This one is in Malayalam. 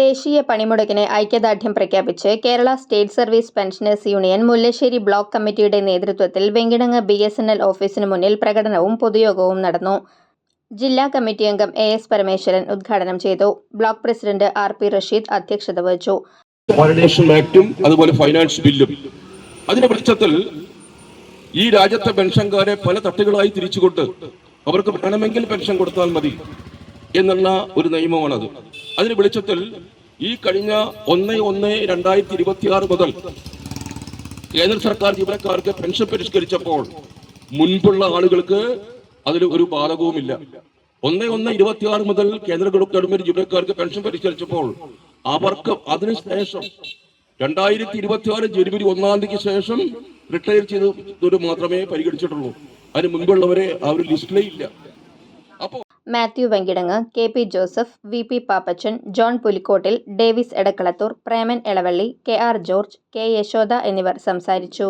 ദേശീയ പണിമുടക്കിന് ഐക്യദാർഢ്യം പ്രഖ്യാപിച്ച് Kerala state service pensioners union Mullassery block കമ്മിറ്റിയുടെ നേതൃത്വത്തിൽ Venkitangu B S N L ഓഫീസിന് മുന്നിൽ പ്രകടനവും പൊതുയോഗവും നടന്നു. ജില്ലാ കമ്മിറ്റി അംഗം എ എസ് പരമേശ്വരൻ ഉദ്ഘാടനം ചെയ്തു. Block president R P Rasheed അധ്യക്ഷത വഹിച്ചു. ആക്ടും അതുപോലെ ഫൈനാൻസ് ബില്ലും അതിന്റെ ഈ രാജ്യത്തെ പെൻഷൻകാരെ പല തട്ടുകളായി തിരിച്ചുകൊണ്ട് അവർക്ക് വേണമെങ്കിൽ പെൻഷൻ കൊടുത്താൽ മതി എന്നുള്ള ഒരു നിയമമാണത്. അതിന്റെ വെളിച്ചത്തിൽ ഈ കഴിഞ്ഞ ഒന്ന് ഒന്ന് രണ്ടായിരത്തി ഇരുപത്തി ആറ് മുതൽ കേന്ദ്ര സർക്കാർ ജീവനക്കാർക്ക് പെൻഷൻ പരിഷ്കരിച്ചപ്പോൾ മുൻപുള്ള ആളുകൾക്ക് അതിൽ ഒരു ബാധകവുമില്ല. ഒന്ന് ഒന്ന് ഇരുപത്തി ആറ് മുതൽ കേന്ദ്ര ഗവൺമെന്റ് ജീവനക്കാർക്ക് പെൻഷൻ പരിഷ്കരിച്ചപ്പോൾ അവർക്ക് അതിനുശേഷം രണ്ടായിരത്തി ഇരുപത്തി ആറ് ജനുവരി ഒന്നാം തീയതിക്ക് ശേഷം റിട്ടയർ ചെയ്തവർ മാത്രമേ പരിഗണിച്ചിട്ടുള്ളൂ. അതിന് മുൻപുള്ളവരെ ആ ഒരു ലിസ്റ്റിലേ ഇല്ല. അപ്പോൾ Mathew Venkitangu K P Joseph V P Pappachan John Pulikkottil Davis Edakkalathur Preman Elavally K R George K Yashoda എന്നിവർ സംസാരിച്ചു.